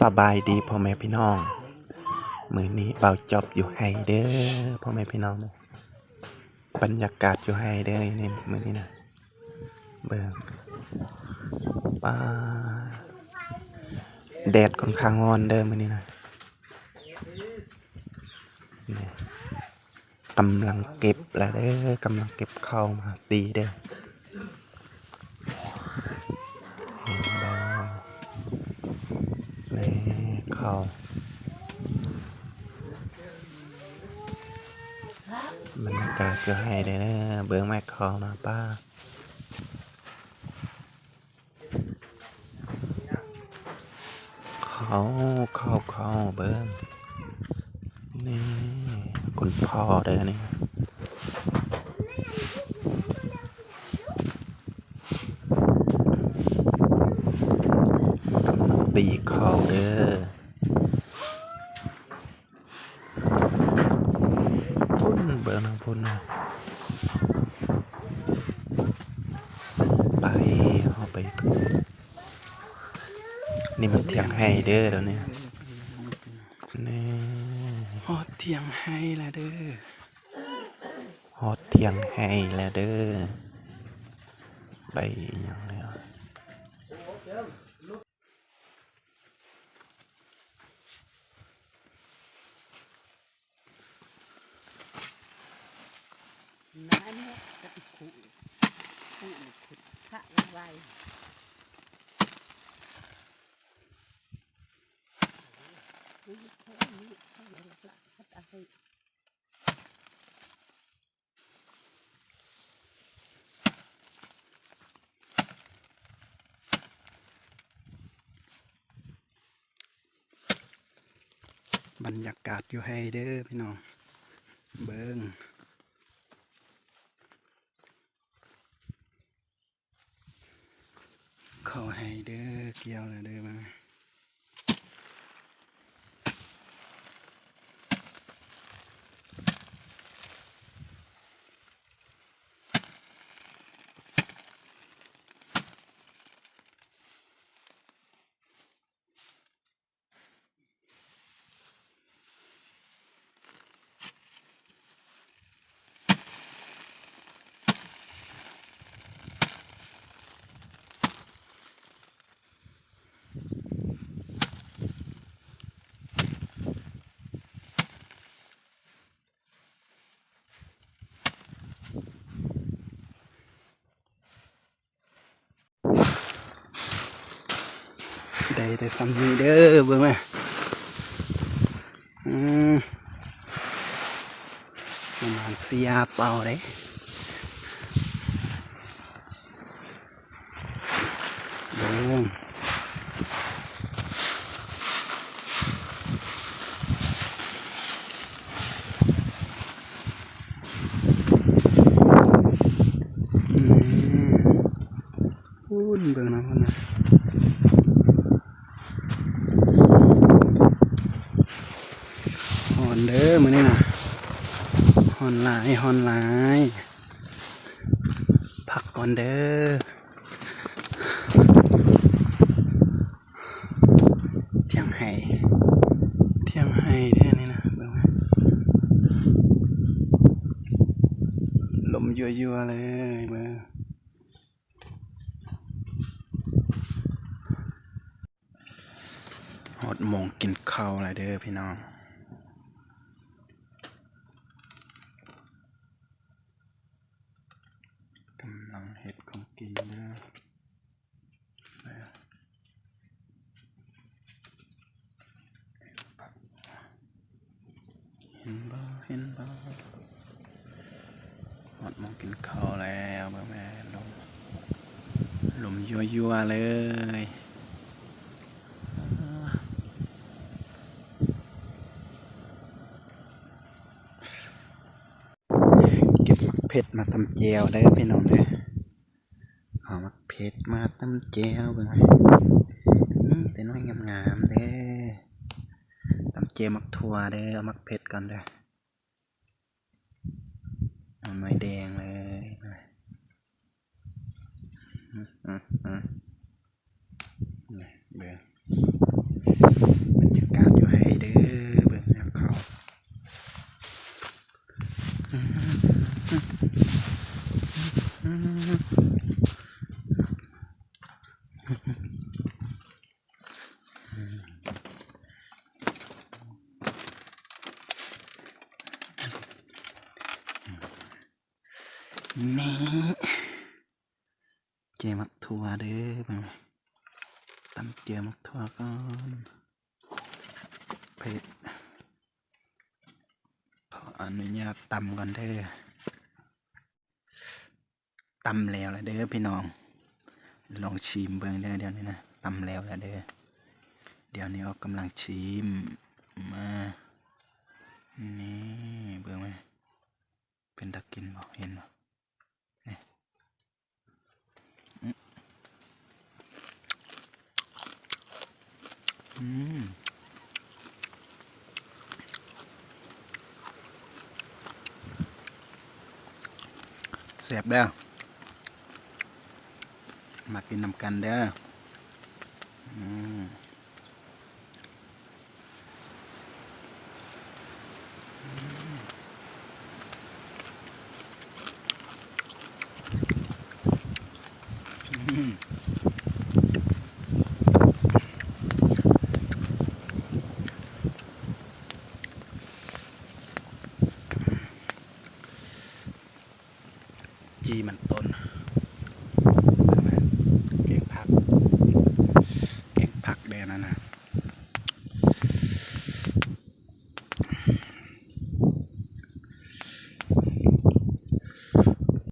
สบายดีพ่อแม่พี่น้อง มือนี้เบาจอบอยู่ไฮเด้อพ่อแม่พี่น้องนะบรรยากาศอยู่ไฮเด้อนี่มือนี้นะเบิ่งป้าแดดค่อนข้างร้อนเด้อมือนี้นะนี่กำลังเก็บแล้วเด้อกำลังเก็บเข้ามาตีเด้อ ข้าวบรรยากาศอยู่ไฮเด้อเด้องแม่ข้าวนะป้าเขาเข้าเข้าเบิ้องนี่คุณพ่อเด้อนี่ตีเข้าเด้อ พุ่นเบิ้งนะพุ่นนะไปเอาไป นี่มันเถียงให้เด้อแล้วเนี่ยนี่ฮอดเที่ยงให้ละเด้อฮอดเถียงให้แล้วเด้อไปอหย่างแล้ว น้ำเนี่ยจะติดขุขุนี่ขุดพระไว้นี่แค่นี้แค่นี้ละพัดอะไร บรรยากาศอยู่ให้เด้อพี่น้อง เบิง เขาให้เด้อเกี่ยวเลยเด้อมา ได้แต่สำนีเด้อเบิ่งมาอืมประมาณเสียเปล่าเด้เบิ่งอืมพูดเบิ่งนะพูดนะ อนเด้อมื้อนี้นะฮอนหลายฮอนหลายพักก่อนเด้อเที่ยงให้เที่ยงให้เด้อนี่นะเบิ่งมาลมยั่วๆเลยเบิ่งหดโมงกินข้าวอะไรเด้อพี่น้อง กำลังเห็ดของกินเด้อไปอะเห็นบ่เห็นบ่หดโมงกินข้าวแล้วแม่แม่ลมลมยั่วเลยเก็บมักเพชรมาตำแจวได้พี่น้องเด้อ เห็ดมาตั้มแจวเบิ่งไว้นี่แต่น้อยงามๆเด้ตั้มแจวมักทั่วเด้เอามักเผ็ดก่อนเด้อเอาหน่อยแดงเลยหน่อยอืมอืมอืมนี่เบิ่ง บรรยากาศอยู่ให้เด้อเบิ่งแนวเขา นี่เจมักทัวเด้อเบิ่งตำเจียมักทัวก่อนเผ็ดขออนุญาตตำก่อนเด้อตำแล้วละเด้อพี่น้อง ลองชิมเบิ่งเด้อเดี๋ยวนี้นะตำแล้วละเด้อเดี๋ยวนี้ออกกำลังชิมมานี่เบิ่งไหมเป็นตะกินบ่เห็นบ่นี่อืมอืม แซ่บเด้อมากินนำกันเด้อ